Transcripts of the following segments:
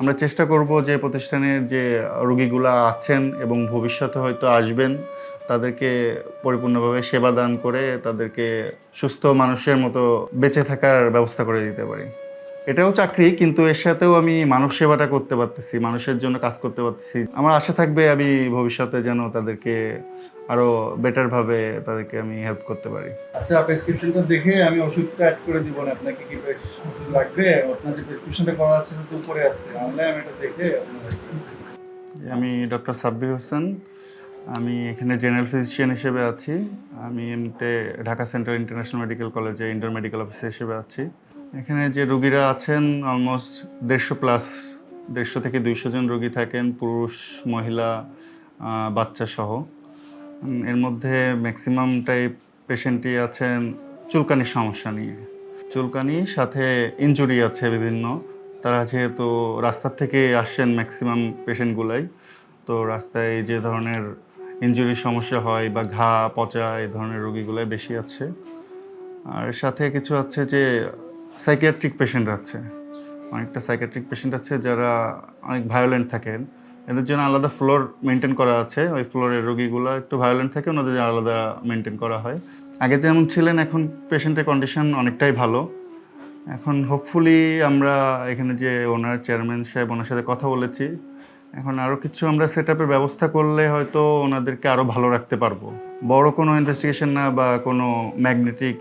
আমরা চেষ্টা করব যে প্রতিষ্ঠানের যে রোগীগুলা আছেন এবং ভবিষ্যতে হয়তো আসবেন, তাদেরকে পরিপূর্ণভাবে সেবা দান করে তাদেরকে সুস্থ মানুষের মতো বেঁচে থাকার ব্যবস্থা করে দিতে পারি। এটাও চাকরি কিন্তু এর সাথেও আমি মানব সেবাটা করতে পারতেছি মানুষের জন্য কাজ করতে পারতেছি। আমার আশা থাকবে আমি ভবিষ্যতে যেন তাদেরকে আরও বেটার ভাবে তাদেরকে আমি হেল্প করতে পারি। আচ্ছা প্রেসক্রিপশনটা দেখে আমি ওষুধটা অ্যাড করে দিব না আপনাকে কি লাগবে? আপনার যে প্রেসক্রিপশনটা করা আছে সেটা তো উপরে আছে। আনলে আমি এটা দেখে আমি ডক্টর সাব্বির হোসেন আমি এখানে জেনারেল ফিজিশিয়ান হিসেবে আছি আমি এমনিতে ঢাকা সেন্ট্রাল ইন্টারন্যাশনাল মেডিকেল কলেজে ইন্টার মেডিকেল অফিসার হিসেবে আছি। এখানে যে রুগীরা আছেন অলমোস্ট দেড়শো প্লাস দেড়শো থেকে দুইশো জন রুগী থাকেন, পুরুষ, মহিলা বাচ্চা সহ। এর মধ্যে ম্যাক্সিমামটাই পেশেন্টই আছেন চুলকানির সমস্যা নিয়ে। চুলকানি, সাথে ইনজুরি আছে বিভিন্ন। তারা যেহেতু রাস্তার থেকে আসছেন ম্যাক্সিমাম পেশেন্টগুলাই তো রাস্তায় যে ধরনের ইনজুরির সমস্যা হয় বা ঘা, পচা এই ধরনের রোগীগুলাই বেশি আছে। আর সাথে কিছু আছে যে সাইকিয়াট্রিক পেশেন্ট আছে। অনেকটা সাইকিয়াট্রিক পেশেন্ট আছে যারা অনেক ভায়োলেন্ট থাকেন এদের জন্য আলাদা ফ্লোর মেনটেন করা আছে। ওই ফ্লোরের রোগীগুলো একটু ভায়োলেন্ট থাকে, ওনাদের আলাদা মেনটেন করা হয়। আগে যেমন ছিলেন, এখন পেশেন্টের কন্ডিশন অনেকটাই ভালো। এখন হোপফুলি আমরা এখানে যে ওনার চেয়ারম্যান সাহেব, ওনার সাথে কথা বলেছি। এখন আরও কিছু আমরা সেট ব্যবস্থা করলে হয়তো ওনাদেরকে আরও ভালো রাখতে পারব। বড় কোনো ইনভেস্টিগেশন না বা কোনো ম্যাগনেটিক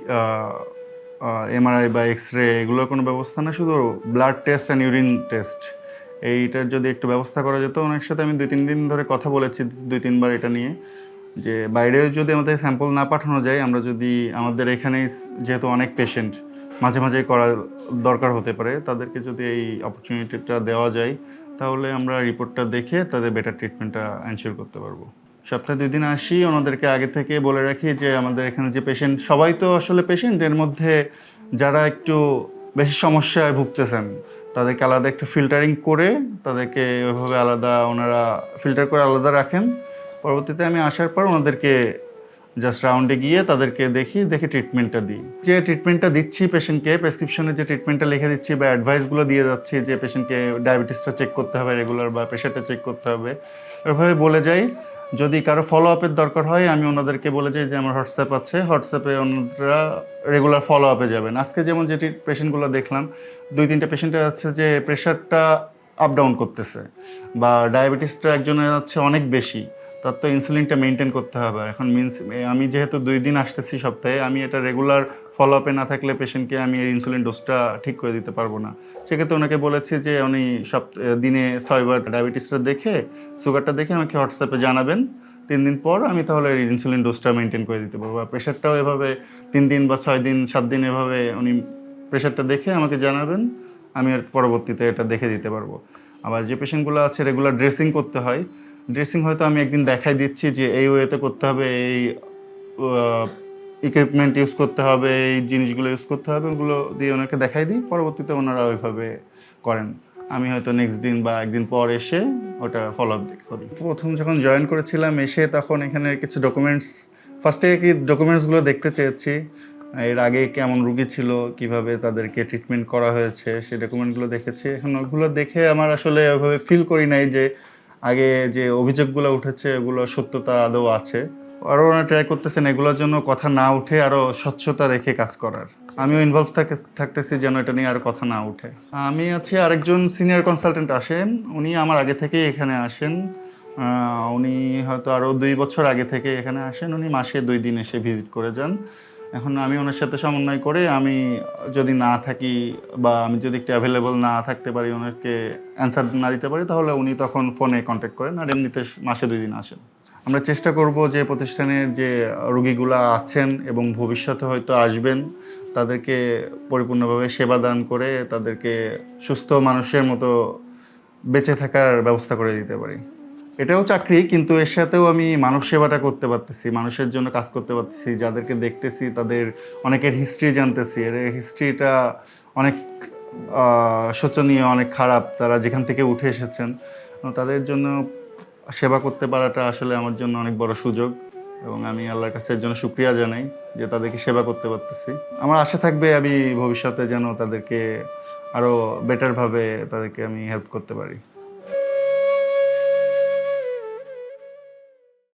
এমআরআই বা এক্স রে এগুলোর কোনো ব্যবস্থা না, শুধু blood test and urine test এইটার যদি একটু ব্যবস্থা করা যেত, ওনার সাথে আমি দুই তিন দিন ধরে কথা বলেছি দুই তিনবার এটা নিয়ে, যে বাইরেও যদি আমাদের স্যাম্পল না পাঠানো যায়, আমরা যদি আমাদের এখানেই যেহেতু অনেক পেশেন্ট মাঝে মাঝে করা দরকার হতে পারে, তাদেরকে যদি এই অপরচুনিটিটা দেওয়া যায়, তাহলে আমরা রিপোর্টটা দেখে তাদের বেটার ট্রিটমেন্টটা এনশিওর করতে পারব। সপ্তাহে দুই দিন আসি, ওনাদেরকে আগে থেকে বলে রাখি যে আমাদের এখানে যে পেশেন্ট সবাই তো আসলে পেশেন্ট এর মধ্যে যারা একটু বেশি সমস্যায় ভুগতেছেন, তাদেরকে আলাদা একটু ফিল্টারিং করে, তাদেরকে ওইভাবে আলাদা, ওনারা ফিল্টার করে আলাদা রাখেন। পরবর্তীতে আমি আসার পর ওনাদেরকে জাস্ট রাউন্ডে গিয়ে তাদেরকে দেখি, দেখে ট্রিটমেন্টটা দিই। যে ট্রিটমেন্টটা দিচ্ছি পেশেন্টকে প্রেসক্রিপশনে যে ট্রিটমেন্টটা লিখে দিচ্ছি বা অ্যাডভাইসগুলো দিয়ে যাচ্ছি যে পেশেন্টকে ডায়াবেটিসটা চেক করতে হবে রেগুলার বা প্রেশারটা চেক করতে হবে এভাবে বলে যাই। যদি কারও ফলো আপের দরকার হয়, আমি ওনাদেরকে বলে যাই যে আমার হোয়াটসঅ্যাপ আছে। হোয়াটসঅ্যাপে ওনারা রেগুলার ফলো আপে যাবেন। আজকে যেমন যেটি পেশেন্টগুলো দেখলাম, দুই তিনটা পেশেন্টের আছে যে প্রেশারটা আপ ডাউন করতেছে বা ডায়াবেটিসটা একজনের আছে অনেক বেশি। তার তো ইনসুলিনটা মেনটেন করতে হবে। এখন মিনস আমি যেহেতু দুই দিন আসতেছি সপ্তাহে, আমি এটা রেগুলার ফলো আপে না থাকলে পেশেন্টকে আমি এই ইনসুলিন ডোজটা ঠিক করে দিতে পারব না। সেক্ষেত্রে ওনাকে বলেছি যে, উনি সব দিনে ছয়বার ডায়াবেটিসটা দেখে সুগারটা দেখে আমাকে হোয়াটসঅ্যাপে জানাবেন। তিন দিন পর আমি তাহলে ইনসুলিন ডোজটা মেনটেন করে দিতে পারব। আর প্রেশারটাও এভাবে তিন দিন বা ছয় দিন, সাত দিন এভাবে উনি প্রেশারটা দেখে আমাকে জানাবেন। আমি এর পরবর্তীতে এটা দেখে দিতে পারব। আবার যে পেশেন্টগুলো আছে রেগুলার ড্রেসিং করতে হয় ড্রেসিং হয়তো আমি একদিন দেখাই দিচ্ছি যে এই ওয়েতে করতে হবে, এই ইকুইপমেন্ট ইউজ করতে হবে, এই জিনিসগুলো ইউজ করতে হবে, ওগুলো দিয়ে ওনাকে দেখাই দিই, পরবর্তীতে ওনারা ওইভাবে করেন। আমি হয়তো নেক্সট দিন বা একদিন পর এসে ওটা ফলো আপ করি। প্রথম যখন জয়েন করেছিলাম, এসে তখন এখানে কিছু ডকুমেন্টস ফার্স্টে কি ডকুমেন্টসগুলো দেখতে চেয়েছি, এর আগে কেমন রুগী ছিল, কীভাবে তাদেরকে ট্রিটমেন্ট করা হয়েছে সেই ডকুমেন্টগুলো দেখেছি। এখন ওগুলো দেখে আমার আসলে ওইভাবে ফিল করি নাই যে আগে যে অভিযোগগুলো উঠেছে ওগুলো সত্যতা আদৌ আছে? আরও ওরা ট্রাই করতেছেন এগুলোর জন্য কথা না উঠে আরও স্বচ্ছতা রেখে কাজ করার। আমিও ইনভলভ থাকে, থাকতেছি যেন এটা নিয়ে আর কথা না উঠে। আমি আছি আরেকজন সিনিয়র কনসালটেন্ট আসেন, উনি আমার আগে থেকেই এখানে আসেন। উনি হয়তো আরও দুই বছর আগে থেকে এখানে আসেন, উনি মাসে দুই দিন এসে ভিজিট করে যান। এখন আমি ওনার সাথে সমন্বয় করে আমি যদি না থাকি বা আমি যদি একটু অ্যাভেলেবল না থাকতে পারি, ওনাকে অ্যান্সার না দিতে পারি, তাহলে উনি তখন ফোনে কন্ট্যাক্ট করেন আর এমনিতে মাসে দুই দিন আসেন। আমরা চেষ্টা করব যে প্রতিষ্ঠানের যে রোগীগুলো আছেন এবং ভবিষ্যতে হয়তো আসবেন, তাদেরকে পরিপূর্ণভাবে সেবা দান করে তাদেরকে সুস্থ মানুষের মতো বেঁচে থাকার ব্যবস্থা করে দিতে পারি। এটাও চাকরি, কিন্তু এর সাথেও আমি মানব সেবাটা করতে পারতেছি, মানুষের জন্য কাজ করতে পারতেছি, যাদেরকে দেখতেছি তাদের অনেকের হিস্ট্রি জানতেছি, এর হিস্ট্রিটা অনেক শোচনীয়, অনেক খারাপ, তারা যেখান থেকে উঠে এসেছেন, তাদের জন্য সেবা করতে পারাটা আসলে আমার জন্য অনেক বড় সুযোগ এবং আমি আল্লাহর কাছে এর জন্য শুক্রিয়া জানাই যে তাদেরকে সেবা করতে পারতেছি। আমার আশা থাকবে আমি ভবিষ্যতে যেন তাদেরকে আরও বেটারভাবে তাদেরকে আমি হেল্প করতে পারি।